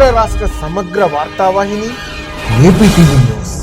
రాష్ట్ర సమగ్ర వార్తావాహిని AP TV news.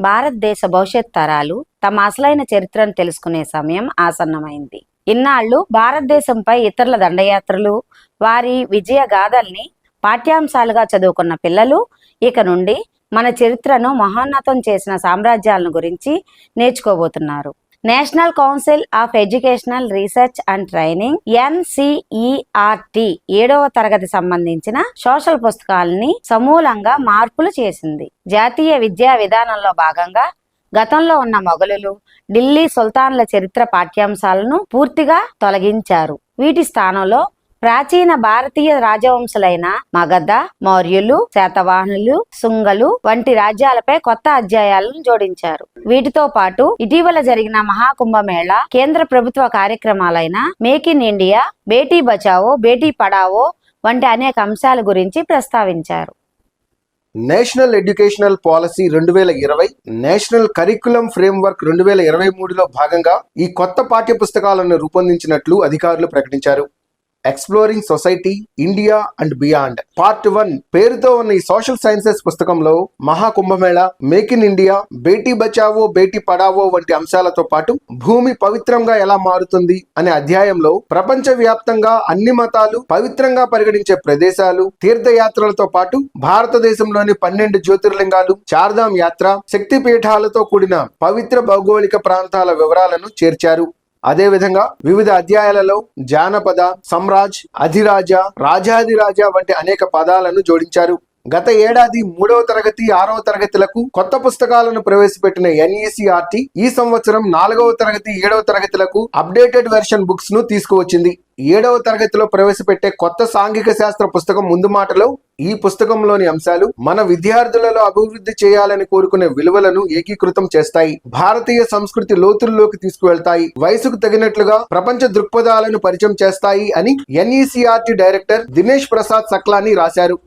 భారతదేశ భవిష్యత్ తరాలు తమ అసలైన చరిత్రను తెలుసుకునే సమయం ఆసన్నమైంది. ఇన్నాళ్ళు భారతదేశంపై ఇతరుల దండయాత్రలు వారి విజయ గాథల్ని పాఠ్యాంశాలుగా చదువుకున్న పిల్లలు ఇక నుండి మన చరిత్రను మహోన్నతం చేసిన సామ్రాజ్యాలను గురించి నేర్చుకోబోతున్నారు. National Council of Educational Research and Training NCERT ఏడవ తరగతి సంబంధించిన సోషల్ పుస్తకాలని సమూలంగా మార్పులు చేసింది. జాతీయ విద్యా విధానంలో భాగంగా గతంలో ఉన్న మొఘలులు ఢిల్లీ సుల్తాన్ల చరిత్ర పాఠ్యాంశాలను పూర్తిగా తొలగించారు. వీటి స్థానంలో ప్రాచీన భారతీయ రాజవంశులైన మగధ మౌర్యులు శాతవాహనులు శుంగలు వంటి రాజ్యాలపై కొత్త అధ్యాయాలను జోడించారు. వీటితో పాటు ఇటీవల జరిగిన మహాకుంభమేళ కేంద్ర ప్రభుత్వ కార్యక్రమాలైన Make in India Beti Bachao Beti Padhao వంటి అనేక అంశాల గురించి ప్రస్తావించారు. నేషనల్ ఎడ్యుకేషనల్ పాలసీ రెండు వేల ఇరవై నేషనల్ కరికులం ఫ్రేమ్వర్క్ రెండు వేల ఇరవై మూడులో భాగంగా ఈ కొత్త పాఠ్య పుస్తకాలను రూపొందించినట్లు అధికారులు ప్రకటించారు. Exploring Society India and Beyond Part One పేరుతో ఉన్న ఈ సోషల్ సైన్సెస్ పుస్తకంలో Mahakumbh Mela Make in India Beti Bachao Beti Padhao వంటి అంశాలతో పాటు భూమి పవిత్రంగా ఎలా మారుతుంది అనే అధ్యాయంలో ప్రపంచ వ్యాప్తంగా అన్ని మతాలు పవిత్రంగా పరిగణించే ప్రదేశాలు తీర్థయాత్రలతో పాటు భారతదేశంలోని పన్నెండు జ్యోతిర్లింగాలు చార్ధామ్ యాత్ర శక్తి పీఠాలతో కూడిన పవిత్ర భౌగోళిక ప్రాంతాల వివరాలను చేర్చారు. అదేవిధంగా వివిధ అధ్యాయాలలో జానపద సమ్రాజ్ అధిరాజ రాజాధిరాజ వంటి అనేక పదాలను జోడించారు. గత ఏడాది మూడవ తరగతి ఆరవ తరగతులకు కొత్త పుస్తకాలను ప్రవేశపెట్టిన ఎన్ఈసిఆర్టీ ఈ సంవత్సరం నాలుగవ తరగతి ఏడవ తరగతులకు అప్డేటెడ్ వెర్షన్ బుక్స్ను తీసుకువచ్చింది. ఏడవ తరగతిలో ప్రవేశపెట్టే కొత్త సాంఘిక శాస్త్ర పుస్తకం ముందు మాటలో ఈ పుస్తకంలోని అంశాలు మన విద్యార్థులలో అభివృద్ధి చేయాలని కోరుకునే విలువలను ఏకీకృతం చేస్తాయి. భారతీయ సంస్కృతి లోతుల్లోకి తీసుకువెళ్తాయి. వయసుకు తగినట్లుగా ప్రపంచ దృక్పథాలను పరిచయం చేస్తాయి అని ఎన్ఈసిఆర్టీ డైరెక్టర్ దినేష్ ప్రసాద్ సక్లాని రాశారు.